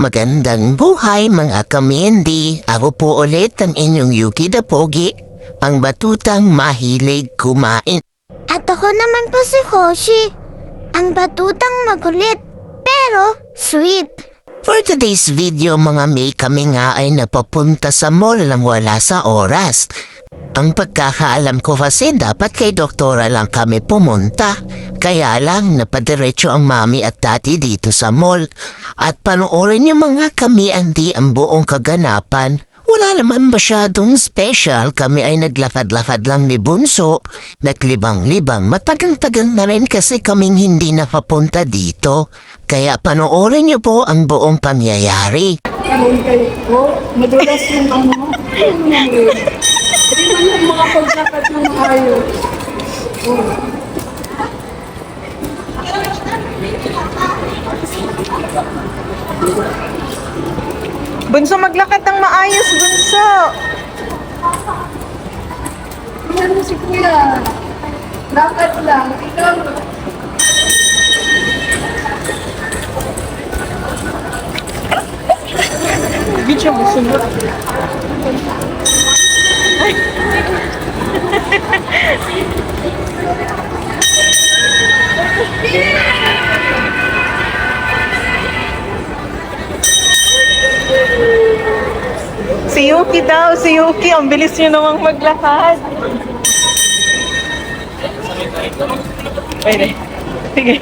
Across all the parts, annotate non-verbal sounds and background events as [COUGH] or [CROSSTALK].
Magandang buhay mga kamindi. Ako po ulit ang inyong Yuki the Pogi, ang batutang mahilig kumain. At ako naman po si Hoshi. Ang batutang magulit, pero sweet. For today's video mga may kami nga ay napapunta sa mall lang wala sa oras. Ang pagkakaalam ko kasi dapat kay doktora lang kami pumunta. Kaya lang napadiretso ang mami at tati dito sa mall. At panoorin yung mga kami andi ang buong kaganapan. Wala naman masyadong special. Kami ay naglakad-lakad lang ni Bunso. Naglibang-libang. Matagal-tagal na rin kasi kaming hindi napapunta dito. Kaya panoorin niyo po ang buong pangyayari. Karoon kayo po, madulas yung ano, [LAUGHS] Hindi man yung mga paglakad ng maayos. Bunso, maglakad ng maayos, Bunso. Ano si Kuya? Lakad lang. Ikaw, Si Yuki daw, si Yuki. Ang bilis niyo namang maglakad. Pwede. Sige.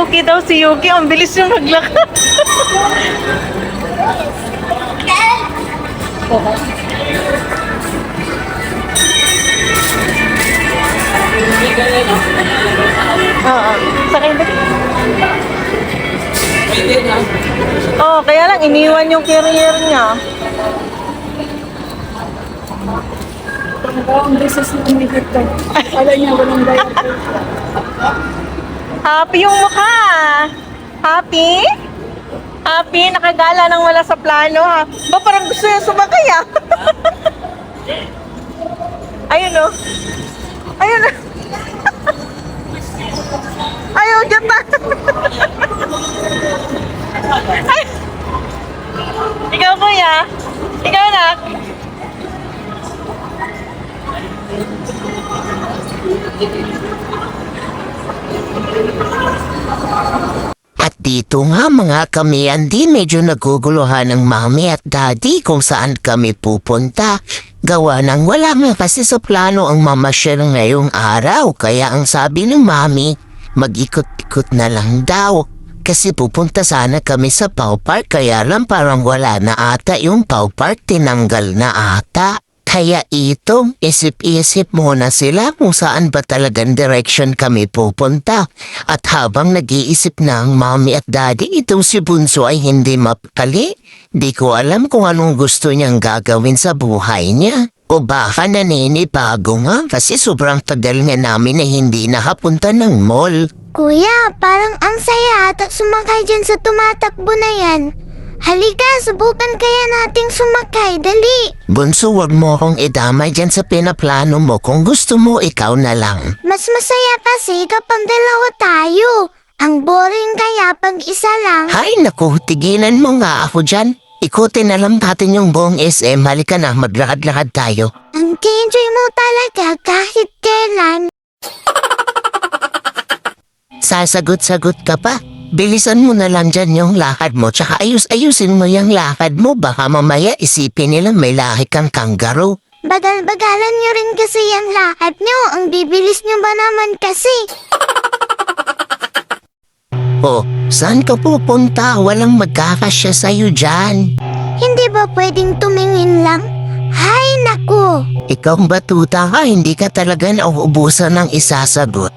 Yuki daw, si Yuki. Ang bilis yung maglakad. Oo. Sakay ba? Oo, kaya lang iniwan yung career niya. ang beses na umikit ka. Alam niya, walang bayad. [LAUGHS] Happy yung mukha. Happy? Happy? Nakagala nang wala sa plano ha? Ba parang gusto niya sumakay ah. [LAUGHS] Ayun oh. Ayun oh. [LAUGHS] Ayaw dyan na. [LAUGHS] Ay. Ikaw kuya. Ikaw anak. At dito nga mga kami andi medyo naguguluhan ng mami at daddy kung saan kami pupunta. Gawa ng wala nga kasi sa plano ang mamasyal ngayong araw kaya ang sabi ng mami mag-ikot-ikot na lang daw. Kasi pupunta sana kami sa Pau Park kaya lang parang wala na ata yung Pau Park tinanggal na ata. Kaya ito, isip-isip muna sila kung saan ba talagang direction kami pupunta. At habang nag-iisip na ang mami at daddy, itong si Bunso ay hindi mapakali. Di ko alam kung anong gusto niyang gagawin sa buhay niya. O baka naninibago nga kasi sobrang tagal nga namin na hindi nakapunta ng mall. Kuya, parang ang saya at sumakay dyan sa tumatakbo na yan. Halika, subukan kaya nating sumakay. Dali! Bunso, wag mo akong idamay dyan sa pinaplano mo. Kung gusto mo, ikaw na lang. Mas masaya kasi kapag dalawa tayo. Ang boring kaya pag isa lang. Hay naku, tigilan mo nga ako dyan. Ikutin na lang natin yung buong SM. Halika na, maglakad-lakad tayo. Ang enjoy mo talaga kahit kailan. Sasagot-sagot ka pa. Bilisan mo na lang dyan yung lakad mo tsaka ayus-ayusin mo yung lakad mo. Baka mamaya isipin nila may lahi kang kangaroo. Bagal-bagalan nyo rin kasi yung lakad nyo. Ang bibilis nyo ba naman kasi? [LAUGHS] Oh, saan ka pupunta? Walang magkakasya sa'yo dyan. Hindi ba pwedeng tumingin lang? Hay naku! Ikaw batuta ka, hindi ka talaga nauubusan ng isasagot.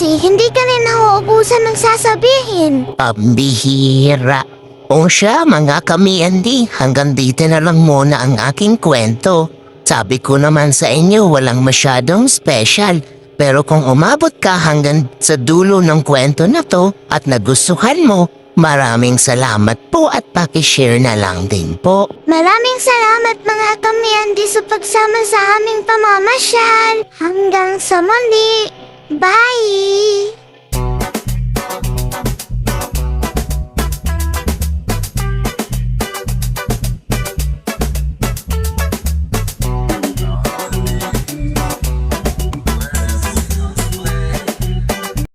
Kasi hindi ka rin nauubusan ng sasabihin. Pambihira. O siya, mga kami andi, hanggang dito na lang muna ang aking kwento. Sabi ko naman sa inyo, walang masyadong special. Pero kung umabot ka hanggang sa dulo ng kwento na to at nagustuhan mo, Maraming salamat po at pakishare na lang din po. Maraming salamat mga kamiyandi sa pagsama sa aming pamamasyal. Hanggang sa muli. Bye!